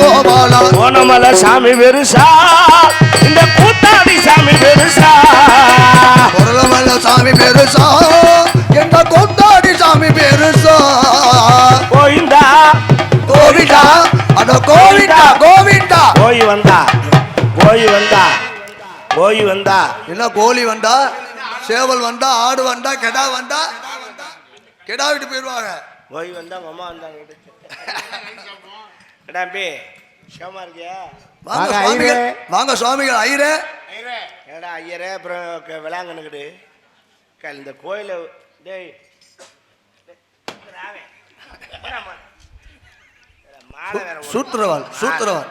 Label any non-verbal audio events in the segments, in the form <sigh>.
கோபாலா. கோணமலை சாமி பெருசா இந்த கூத்தாடி சாமி பெருசா. குரலமல்ல சாமி பெருசா என்ற கொண்டாடி சாமி பெருசா. கோயிந்தா கோவிந்தா அட கோவிந்தா கோவிந்தா. போய் வந்தா போய் வந்தா போய் வந்தா. என்ன கோழி வந்தா சேவல் வந்தா ஆடு வந்தா கெடா வந்தா? கெடா விட்டு போயிடுவாங்க போய் வந்தா மாமா வந்தாங்க. எடாம்பி ஷோமா இருக்கியா? வாங்க வாங்க, சுவாமிகள் ஐயரே. வாங்க சுவாமிகள் ஐயரே. ஏடா ஐயரே அப்புறம் விளாங்கனுக்குடு இந்த கோயில டேய். சூத்திரவாள் சூத்திரவாள்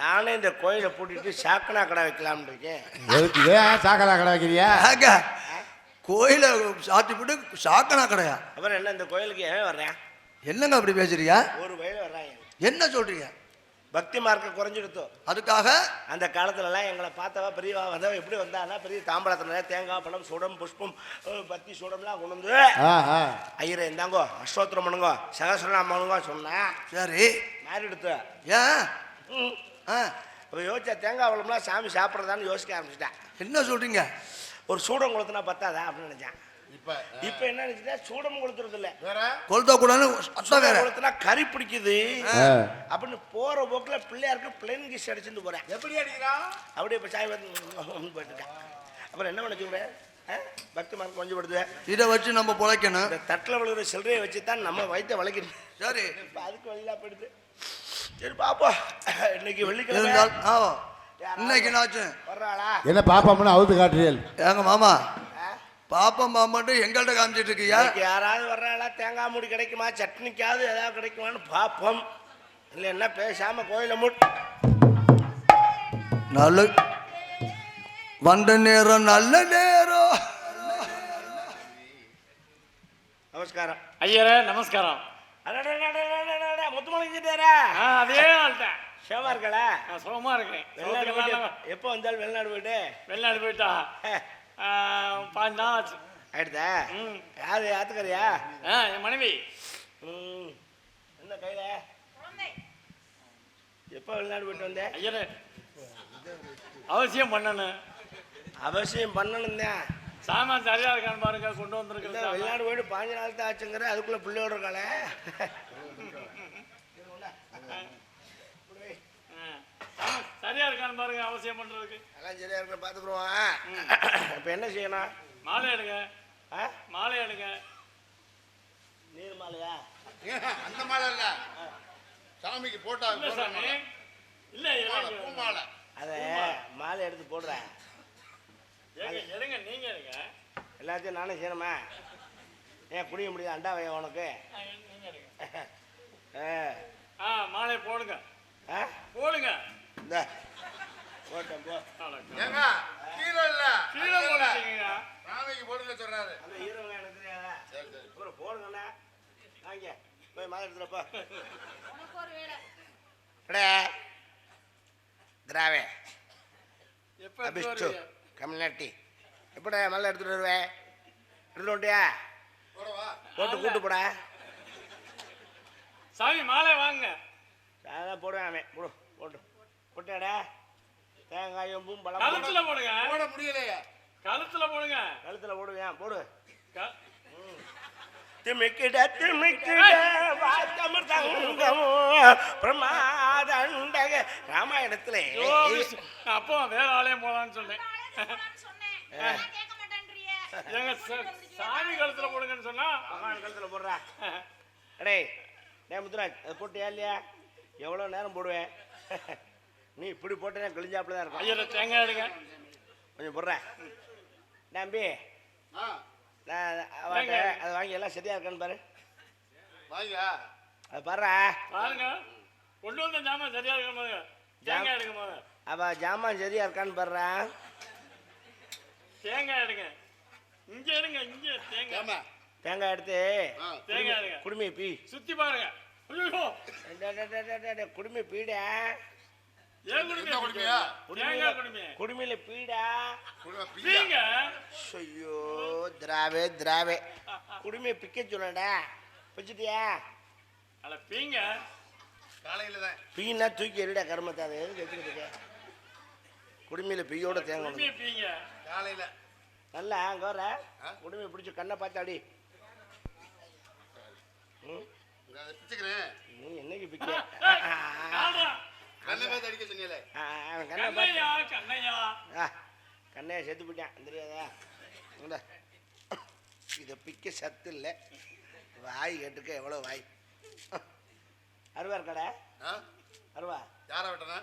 நானே இந்த கோயிலை பூட்டிட்டு சாக்கனா கடை வைக்கலாம்னு இருக்கேன். ஏன் சாக்கடா கடை வைக்கிறியா? கோயில சாத்தி போட்டு சாக்கனா கடையா? அப்புறம் என்ன இந்த கோயிலுக்கு ஏன் வர்றேன்? என்னங்க அப்படி பேசுறீங்க? ஒரு வயல வர்றாங்க. என்ன சொல்றீங்க? பக்தி மார்க்க குறைஞ்சிடுத்தோ? அதுக்காக? அந்த காலத்துலலாம் எங்களை பார்த்தவா பெரியவா வந்தவ எப்படி வந்தான்னா பெரிய தாம்பளத்துல தேங்காய் பழம் சுடம் புஷ்பம் பத்தி சுடம்லாம் கொண்டு வந்து ஆ ஆ. ஐயரே இந்தாங்கோ அஷ்டோத்திரம் பண்ணுங்க சகசிரநாமம் பண்ணுங்க சொன்னேன் சரி. மாறி எடுத்து ஏன்? ம். ஆ, அப்போ யோசிச்சா தேங்காய் பழம்லாம் சாமி சாப்பிட்றதான்னு யோசிக்க ஆரம்பிச்சிட்டேன். என்ன சொல்றீங்க? ஒரு சூடம் கொளுத்துனா பத்தாதா அப்படின்னு நினைச்சேன். இப்போ என்ன நினைச்சிட்டா சூடம் கொளுத்துறது இல்ல கொளுத்த கூடாது அதான் வேற. கொளுத்துனா கறி பிடிக்குது. அப்படின்னு போற போக்குல பிள்ளையாருக்கு பிளேன் கிஸ் அடிச்சுட்டு போறேன். எப்படி அடிக்கிறான்? அப்படியே இப்போ சாய் வந்து போயிட்டுட்டேன் அப்புறம் என்ன பண்ண பக்தி மார்க் கொஞ்சம் படுது இதை வச்சு நம்ம பொழைக்கணும். இந்த தட்டில் விழுகிற சில்லறையை வச்சு தான் நம்ம வயிற்ற வளைக்கணும். சரி. இப்போ அதுக்கு வழியில போயிடுது. சரி பாப்போம் இன்னைக்கு வெள்ளிக்கிழமை. இருந்தால் ஆ இன்னைக்கு என்னாச்சு? வர்றாளா? என்ன பாப்பாமனு அவுத்து காட்டுறியல் ஏங்க மாமா பாப்பம் மட்டும் எங்கள்கிட்ட காமிச்சிட்டு இருக்கியா? யாராவது வர்றாங்களா தேங்காய் மூடி கிடைக்குமா சட்னிக்காவது ஏதாவது கிடைக்குமான்னு பார்ப்போம் இல்லை என்ன பேசாம கோயில மூட். நல்ல வந்த நேரம் நல்ல நேரம். நமஸ்காரம். ஐயரே நமஸ்காரம். முத்துமலைஞ்சிட்டாரா அதே ஆள்தான் சேவா நான் சுகமா இருக்கேன் எப்போ வந்தாலும் வெளிநாடு போயிட்டு? வெளிநாடு போயிட்டா? பாஞ்சு நாள் ஆச்சு. ஆயிடுதா? ம். யாரு ஆத்துக்கறியா ஆ என் மனைவி. ம். என்ன கையில? எப்போ வெளிநாடு போயிட்டு வந்த? ஐயரே. அவசியம் பண்ணணும் அவசியம் பண்ணணும் தான் சாமான் சரியா இருக்கான்னு பாருங்க கொண்டு இல்ல வந்திருக்கிறது வெளிநாடு போயிட்டு பாஞ்சு நாள் தான் ஆச்சுங்கிற அதுக்குள்ள பிள்ளையோட இருக்காளே சரியா இருக்கான்னு பாருங்க அவசியம் பண்றதுக்கு. எல்லாம் சரியா இருக்கிற பார்த்துக்குருவான் இப்போ என்ன செய்யணும்? மாலை எடுங்க. ஆ? மாலை எடுங்க. நீர் மாலையா? அந்த மாலை இல்ல. சாமிக்கு போட்டா இல்ல சாமி. இல்ல பூமாலை அதை மாலை. எடுத்து போடுறேன். ஏங்க, எடுங்க நீங்க எடுங்க. எல்லாத்தையும் நானே செய்யணுமா? ஏன் குடிய முடியாது அண்டா வைய உனக்கு? ஆ, நீங்க எடுங்க. ஆ. ஆ மாலை போடுங்க. ஆ? போடுங்க. இந்த. ஏங்க கீழே இல்ல. கீழே போடுங்க சாமிக்கு போடுங்க சொல்றாரு. அந்த ஹீரோவை எனக்கு தெரியாதா? சரி சரி. அப்புறம் போடுங்கண்ணா. வாங்க போய் மாலை எடுத்துறப்பா அடே திராவே எப்ப அபிஷ்டு? கம்யூனிட்டி. எப்படா மல்ல எடுத்துட்டு வருவேன் எடுத்துட்டு வந்துட்டியா போட்டு கூட்டு போடா. சாமி மாலை வாங்க. அதான் போடுவேன் அவன். போடு போட்டு. போட்டாடா தேங்காயும் பூம் பழம் கழுத்துல போடுங்க. போட முடியலையா. கழுத்துல போடுங்க. கழுத்தில் போடுவேன் போடு. திமிக்கிட திமிக்கிட வாத்தமர் தங்கமோ பிரமாதண்டக ராமாயணத்துல. அப்போ வேற ஆலயம் போலான்னு சொன்னேன். எங்க சாமி கழுத்துல போடுங்கன்னு சொன்னா? பகவான் கழுத்துல போடுறா. <laughs> அடே டே முத்துராஜ் அதை போட்டியா இல்லையா? எவ்வளோ நேரம் போடுவேன்? <laughs> நீ இப்படி போட்டேன்னா கிழிஞ்சாப்புல தான் இருக்கும். தேங்காய் எடுங்க. கொஞ்சம் போடுறேன் தம்பி ஆ. நான் அதை வாங்கி எல்லாம் சரியா இருக்கான்னு பாரு. வாங்கியா அது பாருடா பாருங்க. கொண்டு வந்த ஜாமான் சரியா இருக்க பாருங்க. தேங்காய் எடுங்க போது அவ ஜாமான் சரியா இருக்கான்னு பாருடா தேங்காய் எடுங்க. இங்க எடுங்க இங்க தேங்காய். தேங்காய் எடுத்து தேங்காய் எடுங்க. குடுமி பீ. சுத்தி பாருங்க. குடுமி பீடா. ஏன் குடுமையா குடுமையா? குடுமையா? குடுமியில பீடா? பீங்க ஐயோ திராவே திராவே. குடுமையை பிக்க சொல்லடா பிச்சிட்டியா? அட பீங்க. காலையில தான். பீனா தூக்கி எறிடா கருமத்தை அதை எதுக்கு குடுமையில் பீயோட உண்மையை பீங்க. காலையில. நல்லா அங்கே வர? குடுமையை பிடிச்சி கண்ணை பார்த்தாடி பிச்சுக்கிறேன் நீ என்னைக்கு பிக்க ஆடா. கண்ணை பார்த்து அடிக்க சொன்னீங்களே கண்ணை பார்த்து கண்ணையா கண்ணையா ஆ கண்ணையை செத்து போயிட்டேன். தெரியாதா? இந்தா. இதை பிக்க சத்து இல்லை. வாய் கேட்டுக்க எவ்வளோ வாய்? அருவா இருக்காடா? ஆ? அருவா? யாரை வெட்டனா?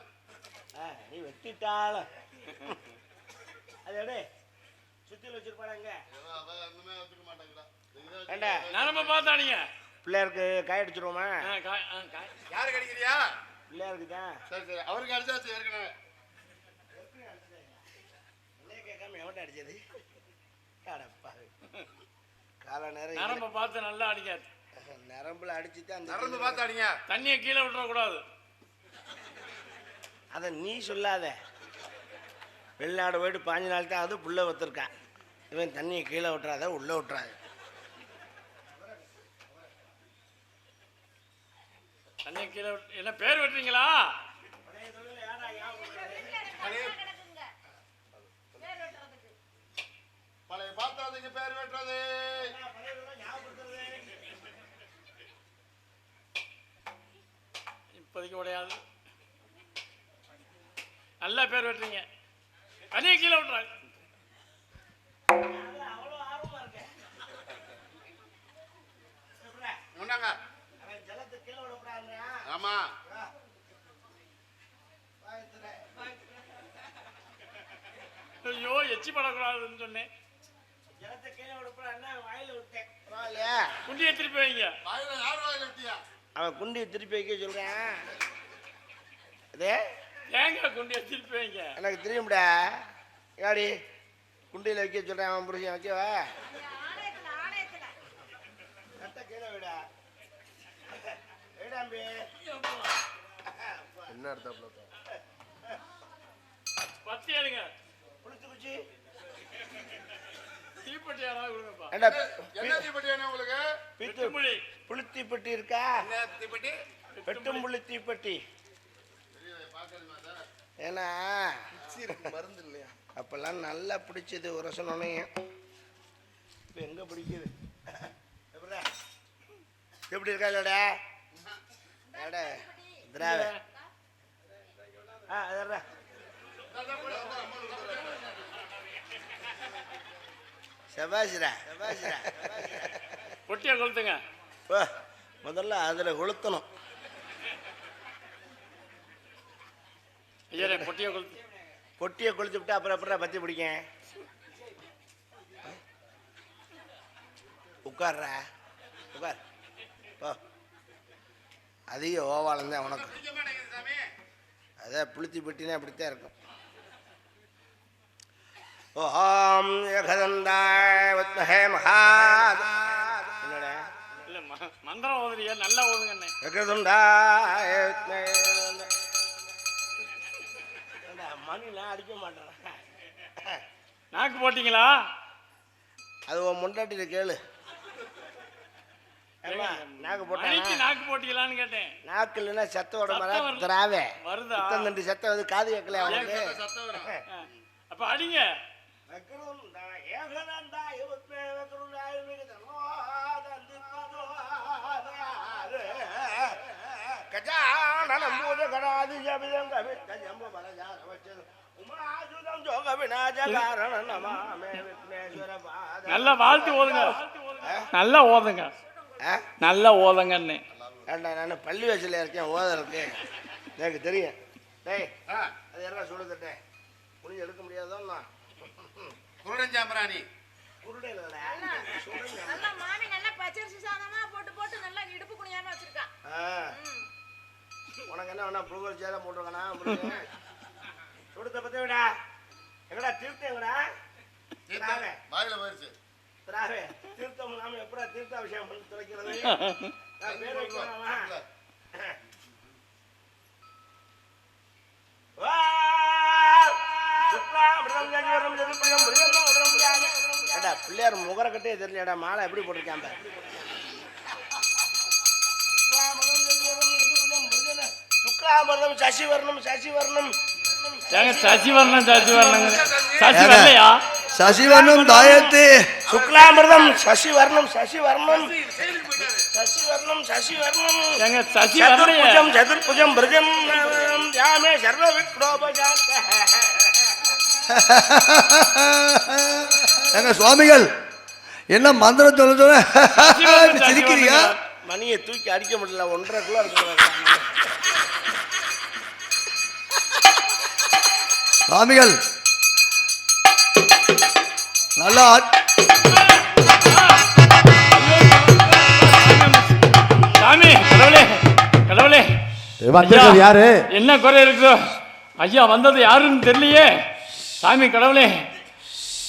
ஆ நீ வெட்டிட்டாலும் அது எடு. சுத்தியில் ஏண்டா? நரம்ப பார்த்தாடிங்க பிள்ளையாருக்கு காய அடிச்சிருவோமா? ஆ, காய், ஆ, காய். யாருக்கு அடிக்கிறியா பிள்ளையாருக்கு தான் சரி சரி. அவருக்கு அடிச்சாச்சு ஏற்கனவே. எவன்டா அடிச்சது? அடப்பா. கால நேரம் நரம்ப பார்த்து நல்லா அடிக்காது. நரம்புல அடிச்சு தான் அந்த நடந்து பார்த்து அடிங்க. தண்ணியை கீழே விட்டுறக்கூடாது. அதை நீ சொல்லாத. வெளிநாடு போயிட்டு பாஞ்சு நாள் தான் அது புள்ள ஒத்துருக்கான். இவன் தண்ணியை கீழே விட்டுறாத உள்ளே விட்டுறாது. தண்ணியை கீழே விட்டு என்ன பேர் வெட்டுறீங்களா? பழைய பார்த்தாதுக்கு பேர் வெட்டுறது. இப்போதைக்கு உடையாது. நல்லா பேர் வெட்டுறீங்க. தண்ணியை கீழே விட்டுறாங்க முன்னாங்க ஆமா. ஐயோ எச்சி படக்கூடாதுன்னு சொன்னேன். குண்டியை திருப்பி வைங்க அவன் குண்டியை திருப்பி வைக்க சொல்கிறேன் அதே தேங்காய் குண்டியை திருப்பி வைங்க எனக்கு தெரியும்டா ஏடி குண்டியில் வைக்க சொல்கிறேன் அவன் புருஷன் வைக்கவா என்ன எடுத்தாப்ல பத்தி எடுங்க புளிச்சு குச்சி தீப்பெட்டி யாராவது கொடுங்கப்பா ஏண்டா என்ன தீப்பெட்டி வேணும் உங்களுக்கு பித்து வெட்டுமுடி புளித்தீப்பெட்டி இருக்கா? என்ன தீப்பெட்டி? வெட்டும் புள்ளி தீப்பெட்டி ஏன்னா மருந்து இல்லையா அப்பெல்லாம் நல்லா பிடிச்சது உரசனோனே இப்போ எங்கே பிடிக்குது? எப்படி? இருக்கா இல்லடா? ஏடா திராவ ஆ அதரா செபாசிரா செபாசிரா பொட்டியை கொளுத்துங்க. ஓ முதல்ல அதில் கொளுத்தணும். ஐயரே பொட்டியை கொளுத்து. பொட்டியை கொளுத்து விட்டு அப்புறம் அப்புறம் பற்றி பிடிக்கேன் உட்கார்றா. உட்கார். போ. அதிக ஓவாளம் தான் உனக்கு. பிடிக்க அதான் புளுத்தி பெட்டினா அப்படித்தான் இருக்கும். ஓம் ஏகதந்தாய் வித்மஹே மகா என்னடா? இல்ல மந்திரம் ஓதுறியா? நல்லா ஓதுங்கண்ணே ஏகதந்தாய் வித்மஹே ஏண்டா, மணிலாம் அடிக்க மாட்டேன் நாக்கு போட்டீங்களா? அது உன் முண்டாட்டில கேளு. நாக்கு மணிக்கு போட்டா நாக்கு போட்டீங்களான்னு கேட்டேன். நாக்கு இல்லைன்னா. திராவே. வருதா? இத்தனை ரெண்டு சத்தம் வந்து காது கேட்கல அவனுக்கு சத்தம் வரும்? ஆ. அப்ப அடிங்க கஜானனம் பூத கணாதி ஜபிதம் கவித்த ஜம்பு பலஜார வச்சது. உமாசுதம் ஜோக விநாச காரண நமாமே விக்னேஸ்வர பாத. நல்லா வாழ்த்து ஓதுங்க. நல்லா ஓதுங்க? நல்லா ஏண்டா நான் பள்ளி வயசுல இருக்கேன் ஓதலுக்கு எனக்கு தெரியும். டேய் அது யாரா சொல்லுதட்டே முடிஞ்சு எடுக்க முடியாதோன்னா குருடஞ்சாம்பிராணி குருடை இல்லடா சுடுங்க. நல்லா மாமி நல்லா பச்சரிசி சாதமா போட்டு போட்டு நல்லா இடுப்பு குனியாம வச்சிருக்கா. ஆ. உனக்கு என்ன வேணா புழுகல் சேலை போட்டிருக்கனா? சுடுத்த பத்தி விடா. எங்கடா தீர்த்தம் எங்கடா? திராவே. வாயில போயிருச்சு. திராவே. தீர்த்தம் நாம எப்படா தீர்த்த விஷயம் பண்ணி துளைக்கிறது <laughs> ஏண்டா, பிள்ளையார் முகர கட்டே தெரியலடா மாலை எப்படி போட்டிருக்கான் சுக்லாம்பரம் சசிவர்ணம் சசிவர்ணம். ஏங்க சசி வரணும் சசி வரணுங்க சசி ஏங்க, வரலையா சசிவனும் தாயத்து. சுக்லாமிரதம் சசிவர்ணம் சசிவர்ணம். சசிவர்ணம் சசிவர்ணம். சதுர்புஜம் சதுர்புஜம் பிரஜம் யாமே சர்வ விக்ரோபஜாத்த <laughs> எங்க சுவாமிகள் என்ன மந்திரம் சொல்ல சொல்ல சிரிக்கிறீங்க? மணியை தூக்கி அடிக்க முடியல ஒன்றரை கிலோ இருக்கு சுவாமிகள் நல்லா சாமி கடவுளே கடவுளே. ஐயா, யாரு? என்ன குறை இருக்குதோ? ஐயா வந்தது யாருன்னு தெரியலையே. சாமி கடவுளே.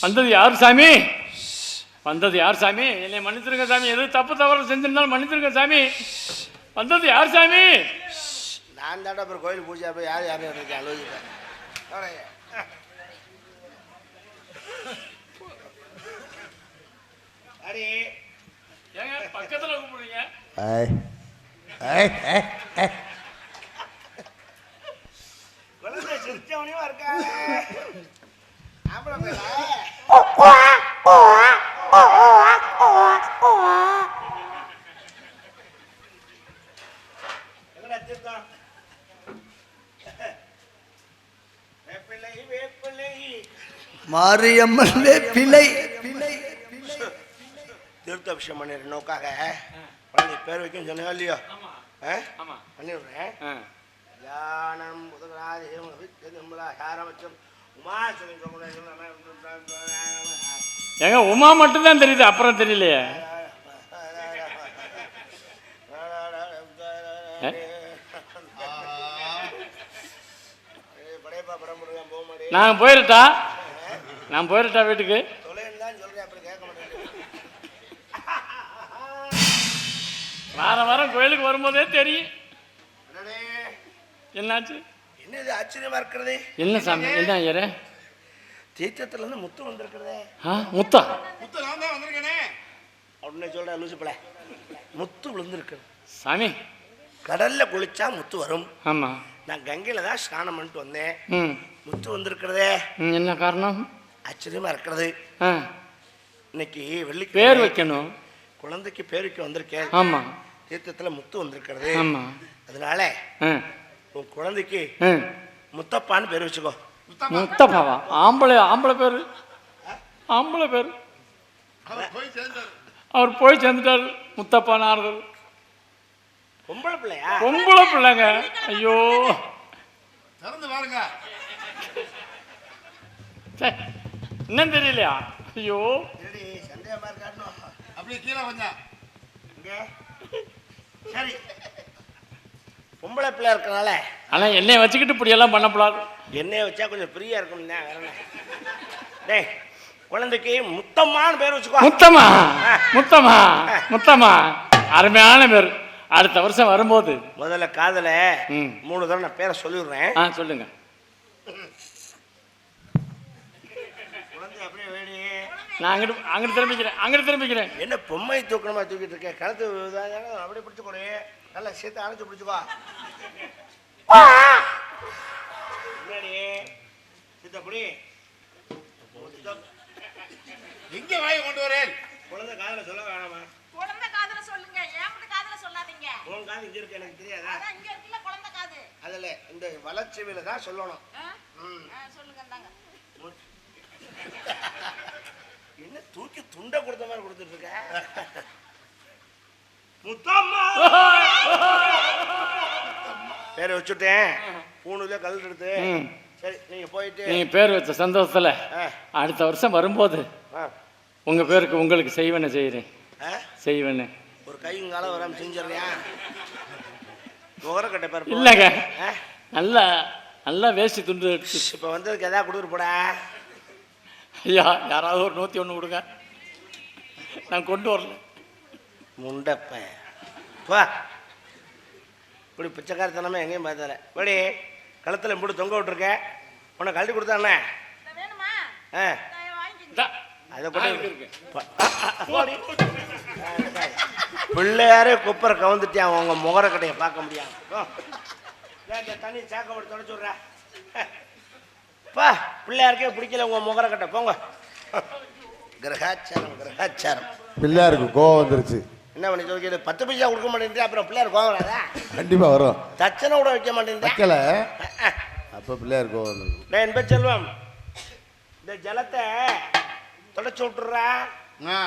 வந்தது யார் சாமி? வந்தது யார் சாமி? என்னை மன்னிச்சிருங்க சாமி. எது தப்பு தவறு செஞ்சிருந்தாலும் மன்னிச்சிருங்க சாமி. வந்தது யார் சாமி? நான் தாண்டா அப்புறம் கோயில் பூஜை போய் யார் அழுகுறேன் அடி. ஏங்க பக்கத்துல கூப்பிடுறீங்க? ஏய். ஏய், ஏய், ஏய். குழந்தை சிரிச்சவனையும் இருக்காங்க ஆம்பளை பையனா? எங்கடா தீர்த்தம்? வேப்பிலை, வேப்பிலை. மாரியம்மன் பிள்ளை. தீர்த்தாபிஷேகம் பண்ணிடுற நோக்காக குழந்தை பேர் வைக்கும் சொன்னா இல்லையோ? ஆ? ஆமா. பண்ணிவிடுறேன் ஆ. தியானம் உமாசனம் ஏங்க உமா மட்டும்தான் தெரியுது அப்புறம் தெரியலையே. <laughs> போக மாட்டேன் நான் போயிடட்டா வீட்டுக்கு? தொலைன்னு தான் சொல்றேன் அப்புறம் கேட்க மாட்டேன் வாரம் வாரம் கோயிலுக்கு வரும்போதே தெரியும். என்னாச்சு? என்ன இது ஆச்சரியமா இருக்கிறது? என்ன சாமி என்ன ஐயரே? தீர்த்தத்துல இருந்து முத்து வந்திருக்கிறதே. ஆ முத்தா? முத்து நான் தான் வந்திருக்கேனே. உடனே சொல்றேன் லூசுப்பல முத்து விழுந்திருக்கு. சாமி. கடல்ல குளிச்சா முத்து வரும். ஆமாம் நான் கங்கையில தான் ஸ்நானம் பண்ணிட்டு வந்தேன். ம். முத்து வந்திருக்கிறதே. என்ன காரணம்? ஆச்சரியமா இருக்கிறது. இன்னைக்கு வெள்ளி பேர் வைக்கணும். குழந்தைக்கு பேர் வைக்க வந்திருக்கேன். ஆமாம் தீர்த்தத்துல முத்து வந்திருக்கிறது. ஆமாம் அதனால உன் குழந்தைக்கு முத்தப்பான்னு பேர் வச்சுக்கோ. முத்தப்பாவா? ஆம்பளை ஆம்பளை பேர். ஆம்பளை பேர். அவர் போய் சேர்ந்தார். அவர் போய் சேர்ந்துட்டார். முத்தப்பா நாரதர். பொம்பளை பிள்ளையா? பொம்பளை பிள்ளைங்க. ஐயோ. திறந்து பாருங்க. ச்சே, இன்னும் தெரியலையா? ஐயோ. அப்படியே கீழே கொஞ்சம். சரி. பொம்பளை பிள்ளை இருக்கனால ஆனால் என்னை வச்சுக்கிட்டு இப்படியெல்லாம் பண்ணக்கூடாது எண்ணெயை வச்சா கொஞ்சம் ஃப்ரீயா இருக்கும் டேய் குழந்தைக்கு முத்தம்மான்னு பேர் வச்சுக்கோ. முத்தமா முத்தமா முத்தமா அருமையான பேர். அடுத்த வருஷம் வரும்போது. முதல்ல காதல. மூணு தடவை நான் பேரை சொல்லிடுறேன். ஆ சொல்லுங்க. நான் அங்கிட்டு அங்கிட்டு திரும்பிக்கிறேன் அங்கிட்டு திரும்பிக்கிறேன். என்ன பொம்மை தூக்கணுமா தூக்கிட்டு இருக்க கழுத்து அப்படியே பிடிச்சு கொடு. நல்லா சேர்த்து அணைச்சு பிடிச்சுக்கோ முன்னாடி சித்தப்படி. எங்க வாயை கொண்டு வரேன் குழந்தை காதல சொல்ல வேணாமா? குழந்தை காதுல சொல்லுங்க. ஏன் காதுல சொல்லாதீங்க. உன் காது இங்க இருக்கு எனக்கு தெரியாதா? இங்க இருக்குல்ல குழந்தை காது. அதில் இந்த வளர்ச்சிவில தான் சொல்லணும். சொல்லுங்க என்ன தூக்கி துண்டை கொடுத்த மாதிரி கொடுத்துட்டு இருக்க? முத்தம்மா! பேரை வச்சுட்டேன். பூணுல கல் எடுத்து. சரி நீங்க போயிட்டு. நீங்க பேர் வச்ச சந்தோஷத்துல அடுத்த வருஷம் வரும்போது உங்க பேருக்கு உங்களுக்கு செய்வன செய்கிறேன் ஆ, செய்வன ஒரு கையும் காலம் வராம செஞ்சிடறியா? முகரக்கட்டை பாரு இல்லைங்க. நல்லா நல்லா வேஷ்டி துண்டு இப்ப வந்ததுக்கு எதாவது கொடுத்துட்டு போடா. ஐயா யாராவது ஒரு நூற்றி ஒன்று கொடுங்க. நான் கொண்டு வரல. முண்டப்ப போ. இப்படி பிச்சைக்காரத்தனமே எங்கேயும் பார்த்தல படி கழுத்தில் இப்படி தொங்க விட்டுருக்க. உன்னை கழட்டி கொடுத்தானே இதை வேணுமா? ஆ. அதை கூட. பிள்ளையாரே குப்பரை கவுந்துட்டான் உங்க முகர கடையை பார்க்க முடியாது. தண்ணி சேக்க போட்டு தொடச்சு விட்றா. பா பிள்ளையாருக்கே பிடிக்கல உங்க முகர கட்ட. போங்க. கிரகாச்சாரம் கிரகாச்சாரம். பிள்ளையாருக்கு கோவம் வந்துருச்சு. என்ன பண்ணி சொல்லிக்கிறது பத்து பைசா கொடுக்க மாட்டேங்குது அப்புறம் பிள்ளையார் கோவராதா கண்டிப்பா வரும். தச்சனை கூட வைக்க மாட்டேங்குது வைக்கல. அப்ப பிள்ளையார் கோவம் வந்துருக்கு நான் என்ப செல்வம் இந்த ஜலத்தை தொடச்சு விட்டுறா ஆ.